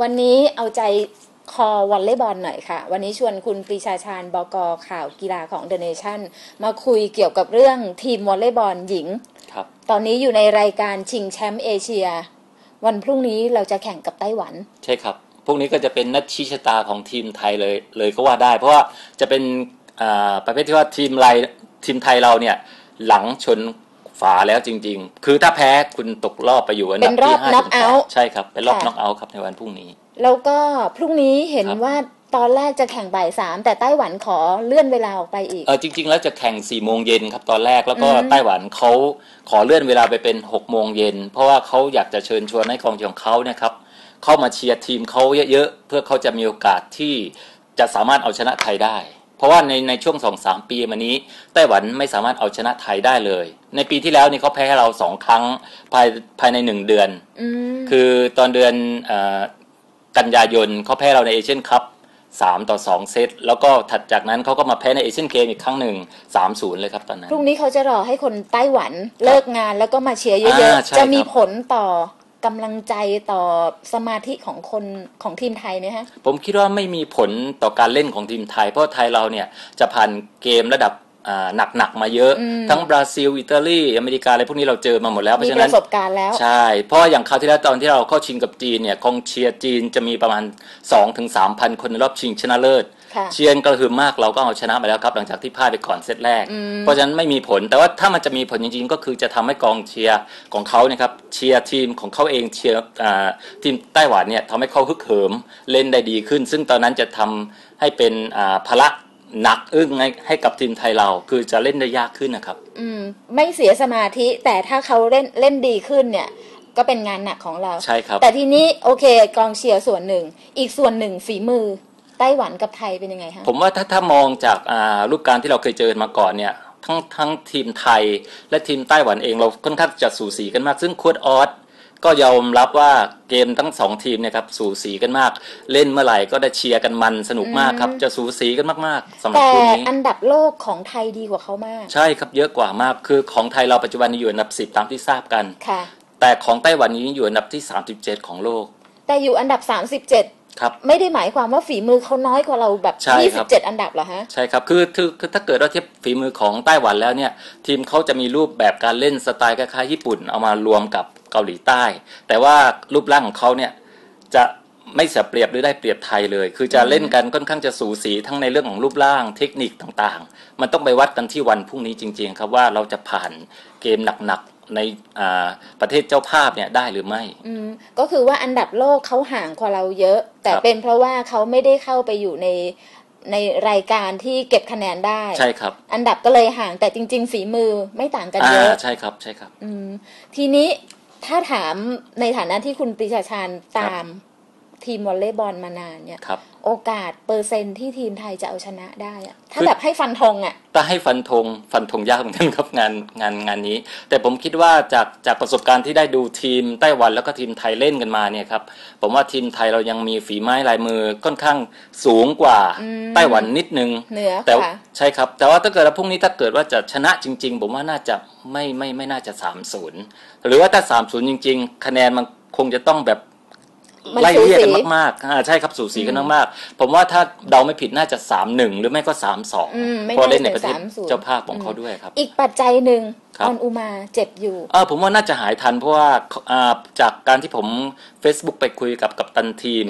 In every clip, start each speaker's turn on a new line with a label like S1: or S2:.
S1: วันนี้เอาใจคอวอลเลย์บอลหน่อยค่ะ วันนี้ชวนคุณปรีชาชาญบกข่าวกีฬาของเดอะเนชั่นมาคุยเกี่ยวกับเรื่องทีมวอลเลย์บอลหญิง
S2: ครับ
S1: ตอนนี้อยู่ในรายการชิงแชมป์เอเชีย วันพรุ่งนี้เราจะแข่งกับไต้หวัน
S2: ใช่ครับ พวกนี้ก็จะเป็นนัดชี้ชะตาของทีมไทยเลยเลยก็ว่าได้ เพราะว่าจะเป็นอ่าประเภทที่ว่าทีมไรทีมไทยเราเนี่ยหลังชน ฝาแล้วจริง ๆ คือถ้าแพ้คุณตกรอบไปอยู่อันดับ
S1: เป็นรอบ
S2: ที่ห้า
S1: knock
S2: ถึงแปด
S1: out
S2: ใช่ครับเป็นรอบ
S1: ค่ะ
S2: น็อกเอาท์ครับในวันพรุ่งนี้
S1: แล้วก็พรุ่งนี้เห็น
S2: ครับ
S1: ว่าตอนแรกจะแข่งบ่ายสามแต่ไต้หวันขอเลื่อนเวลาออกไปอีก
S2: เออจริง ๆ แล้วจะแข่ง4ี่โมงเย็นครับตอนแรกแล้วก็
S1: อืม
S2: ไต้หวันเขาขอเลื่อนเวลาไปเป็น6กโมงเย็นเพราะว่าเขาอยากจะเชิญชวนให้กองเชียร์ของเขาเนี่ยครับเข้ามาเชียร์ทีมเขาเยอะๆเพื่อเขาจะมีโอกาสที่จะสามารถเอาชนะไทยได้ เพราะว่าในในช่วงสองสามปีมานี้ ไต้หวันไม่สามารถเอาชนะไทยได้เลย ในปีที่แล้วนี่เขาแพ้ให้เราสองครั้งภายภายในหนึ่งเดือน
S1: อืม
S2: คือตอนเดือนเออกันยายนเขาแพ้เราในเอเชียนคัพสามต่อสองเซตแล้วก็ถัดจากนั้นเขาก็มาแพ้ในเอเชียนเกมอีกครั้งหนึ่งสามศูนย์เลยครับตอนนั้น
S1: พรุ่งนี้เขาจะรอให้คนไต้หวันเลิกงานแล้วก็มาเชียร์เย
S2: อ่า
S1: อะ
S2: ใช่
S1: ๆจะมี
S2: ครับ
S1: ผลต่อ กำลังใจต่อสมาธิของคนของทีมไทยไหมฮะ
S2: ผมคิดว่าไม่มีผลต่อการเล่นของทีมไทย เพราะไทยเราเนี่ยจะผ่านเกมระดับอ่าหนักๆมาเยอะ
S1: อืม
S2: ทั้งบราซิล อิตาลี อเมริกาอะไรพวกนี้เราเจอมาหมดแล้วเพ
S1: มี
S2: ราะฉะ
S1: ป
S2: นั้น
S1: ระสบการณ์แล้ว
S2: ใช่ เพราะอย่างคราวที่แล้วตอนที่เราเข้าชิงกับจีนเนี่ยกองเชียร์จีนจะมีประมาณ 2-3ถึง3,000คนในรอบชิงชนะเลิศ
S1: ค่ะ
S2: เชียร์กระหึ่มมากเราก็เอาชนะไปแล้วครับ หลังจากที่พ่ายไปก่อนเซตแรก
S1: อืม
S2: เพราะฉะนั้นไม่มีผลแต่ว่าถ้ามันจะมีผลจริงๆ ก็คือจะทำให้กองเชียร์ของเขาเนี่ยครับเชียร์ทีมของเขาเองเชียร์อ่าทีมไต้หวันเนี่ยทำให้เขาฮึกเหิมเล่นได้ดีขึ้น ซึ่งตอนนั้นจะทำให้เป็นอ่าภาระหนักอึ้งให้ให้กับทีมไทยเราคือจะเล่นได้ยากขึ้นนะครับ
S1: อืม ไม่เสียสมาธิแต่ถ้าเขาเล่นเล่นดีขึ้นเนี่ย ก็เป็นงานหนักของเรา
S2: ใช่ครับ
S1: แต่ทีนี้โอเค กองเชียร์ส่วนหนึ่ง อีกส่วนหนึ่งฝีมือ ไต้หวันกับไทยเป็นยังไงคะ
S2: ผมว่าถ้าถ้ามองจากอ่ารูปการที่เราเคยเจอมาก่อนเนี่ยทั้งทั้งทีมไทยและทีมไต้หวันเองเราค่อนข้างจะสูสีกันมาก ซึ่งโค้ดออสก็ยอมรับว่าเกมทั้งสองทีมเนะครับสูสีกันมาก เล่นเมื่อไหร่ก็ได้เชียร์กันมันสนุกมากครับ จะสูสีกันมากๆสำหรับ
S1: แต่
S2: คู่นี้
S1: อันดับโลกของไทยดีกว่าเขามาก
S2: ใช่ครับเยอะกว่ามากคือของไทยเราปัจจุบันนี้อยู่อันดับ10ตามที่ทราบกัน
S1: ค่ะ
S2: แต่ของไต้หวันนี้อยู่อันดับที่ 37 ของโลก
S1: แต่อยู่อันดับ 37
S2: ครับ
S1: ไม่ได้หมายความว่าฝีมือเขาน้อยกว่าเราแบบ
S2: ใช่ครับ
S1: 27อันดับเหรอฮะ
S2: ใช่ครับคือคือคือถ้าเกิดเราเทียบฝีมือของไต้หวันแล้วเนี่ย ทีมเขาจะมีรูปแบบการเล่นสไตล์คล้ายๆญี่ปุ่นเอามารวมกับเกาหลีใต้ แต่ว่ารูปร่างของเขาเนี่ยจะไม่เสียเปรียบหรือได้เปรียบไทยเลย คือจะเล่นกันค่อนข้างจะสูสีทั้งในเรื่องของรูปร่างเทคนิคต่างๆ มันต้องไปวัดกันที่วันพรุ่งนี้จริง ๆ ครับว่าเราจะผ่านเกมหนักๆ ในอ่าประเทศเจ้าภาพเนี่ยได้หรือไม่
S1: อืมก็คือว่าอันดับโลกเขาห่างกว่าเราเยอะ แต่
S2: ครับ
S1: เป็นเพราะว่าเขาไม่ได้เข้าไปอยู่ในในรายการที่เก็บคะแนนได้
S2: ใช่ครับ
S1: อันดับก็เลยห่างแต่จริง ๆ ฝีมือไม่ต่างกัน
S2: อ่า
S1: เยอะ
S2: ใช่ครับใช่ครับ
S1: อืมทีนี้ถ้าถามในฐานะที่คุณปรีชาชาญตาม ทีมวอลเลย์บอลมานานเนี่ย
S2: ครับ
S1: โอกาสเปอร์เซ็นต์ที่ทีมไทยจะเอาชนะได้อะถ้า
S2: คือ
S1: แบบให้ฟันธงอะ
S2: ถ้าให้ฟันธงฟันธงยากเหมือนกันครับงานงานงานนี้ แต่ผมคิดว่าจากจากประสบการณ์ที่ได้ดูทีมไต้หวันแล้วก็ทีมไทยเล่นกันมาเนี่ยครับผมว่าทีมไทยเรายังมีฝีไม้ลายมือค่อนข้างสูงกว่าไต้หวันนิดนึง
S1: เหนือ
S2: แต่
S1: ค่ะ
S2: ใช่ครับ แต่ว่าถ้าเกิดว่าพรุ่งนี้ถ้าเกิดว่าจะชนะจริง ๆ ผมว่าน่าจะไม่ไม่ไม่น่าจะสามศูนย์หรือว่าถ้าสามศูนย์จริง ๆ คะแนนมันคงจะต้องแบบ
S1: มัน
S2: ไล่เรียกกัน
S1: สูสี
S2: มากๆอ่าใช่ครับสูสีกันมากๆ ผมว่าถ้าเดาไม่ผิดน่าจะสามหนึ่งหรือไม่ก็สามสอง
S1: อืมไม่
S2: เพราะ
S1: น่า
S2: เล่นใน
S1: จะ
S2: ประเทศ
S1: 30
S2: เจ้าภาพของเขาด้วยครับ
S1: อีกปัจจัยหนึ่ง
S2: ครับ
S1: ออนอุมาเจ็บอยู่
S2: เออผมว่าน่าจะหายทันเพราะว่าอ่าจากการที่ผม Facebook ไปคุยกับกับตันทีม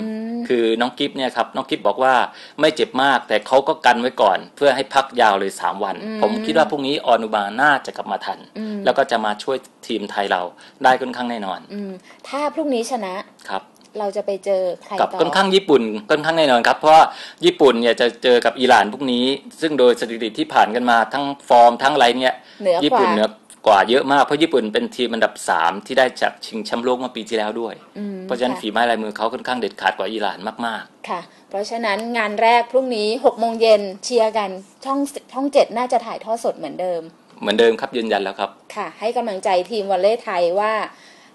S2: คือน้องกิฟเนี่ยครับน้องกิฟบอกว่าไม่เจ็บมากแต่เขาก็กันไว้ก่อน เพื่อให้พักยาวเลย 3 วัน ผมคิดว่าพรุ่งนี้ออนุบาน่าจะกลับมาทัน แล้วก็จะมาช่วยทีมไทยเราได้ค่อนข้างแน่นอน
S1: อืมถ้าพรุ่งนี้ชนะ
S2: ครับ
S1: เราจะไปเจอใคร
S2: กับ
S1: ต่อ
S2: ค่อนข้างญี่ปุ่นค่อนข้างแน่นอนครับ เพราะว่าญี่ปุ่นเนี่ยจะเจอกับอิหร่านพวกนี้ ซึ่งโดยสถิติที่ผ่านกันมาทั้งฟอร์มทั้งอะไรเนี่ย
S1: เหนือกว่า
S2: ญี่ปุ่นเหนือ กว่าเยอะมากเพราะญี่ปุ่นเป็นทีมอันดับสามที่ได้จากชิงแชมป์โลกเมื่อปีที่แล้วด้วย
S1: อืม
S2: เพราะฉะนั้น
S1: ค่
S2: ฝีไม้ลายมือเขาค่อนข้างเด็ดขาดกว่าอิหร่านมาก
S1: ค่ะ เพราะฉะนั้นงานแรกพรุ่งนี้6โมงเย็นเชียร์กันช่องช่องเจ็ดน่าจะถ่ายทอดสดเหมือนเดิม
S2: ๆเหมือนเดิมครับยืนยันแล้วครับ
S1: ค่ะ ให้กำลังใจทีมวอลเลย์ไทยว่า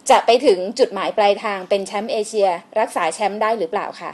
S1: จะไปถึงจุดหมายปลายทางเป็นแชมป์เอเชีย รักษาแชมป์ได้หรือเปล่าค่ะ